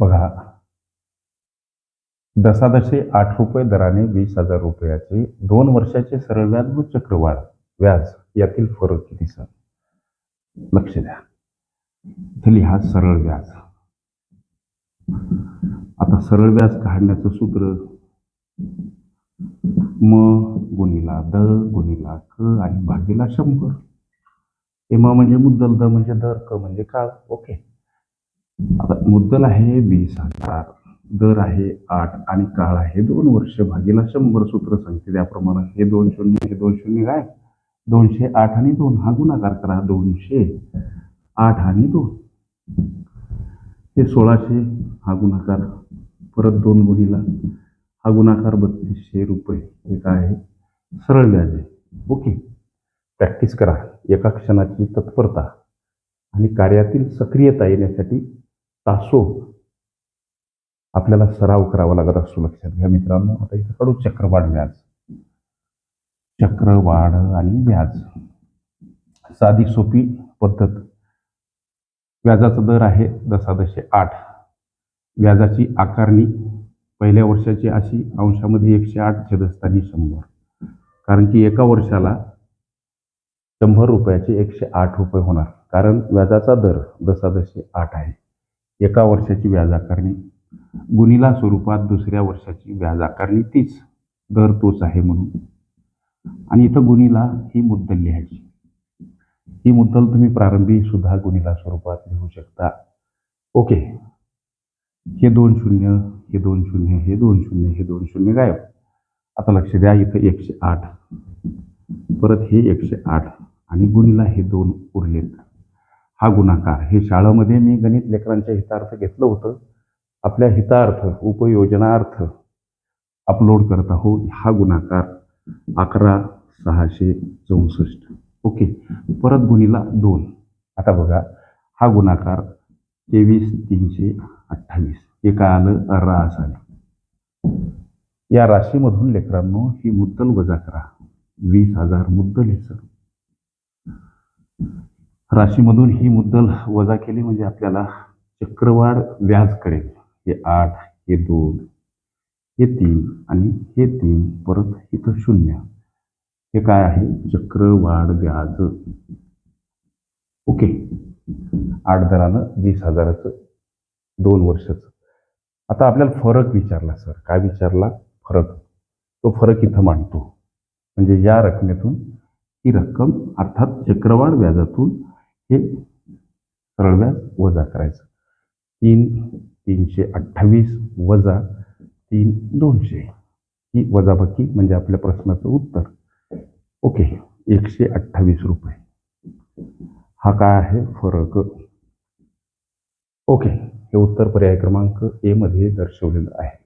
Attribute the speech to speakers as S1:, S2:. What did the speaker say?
S1: बघा. दसादशे आठ रुपये दराने वीस हजार रुपयाचे दोन वर्षाचे सरळ व्याज व चक्रवाढ व्याज यातील फरक किती सर? लक्ष द्या. इथे लिहा सरळ व्याज. आता सरळ व्याज काढण्याचं सूत्र? म गुणिला द गुणिला क आणि भागीला शंभर. हे म म्हणजे मुद्दल द म्हणजे दर क म्हणजे काळ. ओके. आता मुद्दल आहे वीस हजार दर आहे आठ आणि काळ आहे दोन वर्ष. भागीला शंभर सूत्र सांगते त्याप्रमाणे हे दोन शून्य हे दोन शून्य काय? दोनशे आठ आणि दोन. हा गुणाकार करा दोनशे आठ आणि दोन. हे सोळाशे हा गुणाकार. परत दोन गुणीला. हा गुणाकार बत्तीसशे रुपये. हे काय आहे? सरळ व्याज आहे. ओके. प्रॅक्टिस करा. एका क्षणाची तत्परता आणि कार्यातील सक्रियता येण्यासाठी तासो आपल्याला सराव करावा लागत असतो लक्षात घ्या मित्रांनो. आता इथं कडू चक्रवाढ व्याज चक्रवाढ आणि व्याज. साधी सोपी पद्धत. व्याजाचा दर आहे दसादशे आठ. व्याजाची आकारणी पहिल्या वर्षाची अशी अंशामध्ये एकशे आठ छेदस्थानी शंभर. कारण की एका वर्षाला शंभर रुपयाचे एकशे आठ रुपये होणार. कारण व्याजाचा दर दसादशे आठ आहे. एका वर्षाची व्याज आकारणी. गुणिला स्वरूपात दुसऱ्या वर्षाची व्याज आकारणी तीच. दर तोच आहे म्हणून. आणि इथं गुणिला ही मुद्दल लिहायची. ही मुद्दल तुम्ही प्रारंभी सुद्धा गुणिला स्वरूपात लिहू शकता. ओके. हे दोन शून्य हे दोन शून्य हे दोन शून्य हे दोन शून्य गायब. आता लक्ष द्या इथं एकशे आठ. परत हे एकशे आठ आणि गुणिला हे दोन उरलेत. हा गुणाकार. हे शाळेमध्ये मी गणित लेकरांच्या हितार्थ घेतलं होतं. आपल्या हितार्थ उपयोजनार्थ अपलोड करत आहोत. हा गुणाकार अकरा सहाशे चौसष्ट. ओके. परत गुणीला दोन. आता बघा. हा गुणाकार तेवीस तीनशे अठ्ठावीस. हे काय आलं? रास आलं या राशीमधून लेकरांनो ही मुद्दल वजा करा. वीस हजार मुद्दल हे सर. राशीमधून ही मुद्दल वजा केली म्हणजे आपल्याला चक्रवाढ व्याज कळेल. हे आठ हे दोन हे तीन आणि हे तीन परत इथं शून्य. हे काय आहे? चक्रवाढ व्याज. ओके. आठ दरानं वीस हजाराचं दोन वर्षाचं. आता आपल्याला फरक विचारला सर. काय विचारला? फरक. तो फरक इथं मांडतो. म्हणजे या रकमेतून ही रक्कम अर्थात चक्रवाढ व्याजातून हे सरळ व्याज वजा करायचं. तीन तीनशे अठ्ठावीस वजा तीन दोनशे. ही वजाबाकी म्हणजे आपल्या प्रश्नाचं उत्तर. ओके एकशे अठ्ठावीस रुपये. हा काय आहे? फरक. ओके हे उत्तर पर्याय क्रमांक ए मध्ये दर्शवलेलं आहे.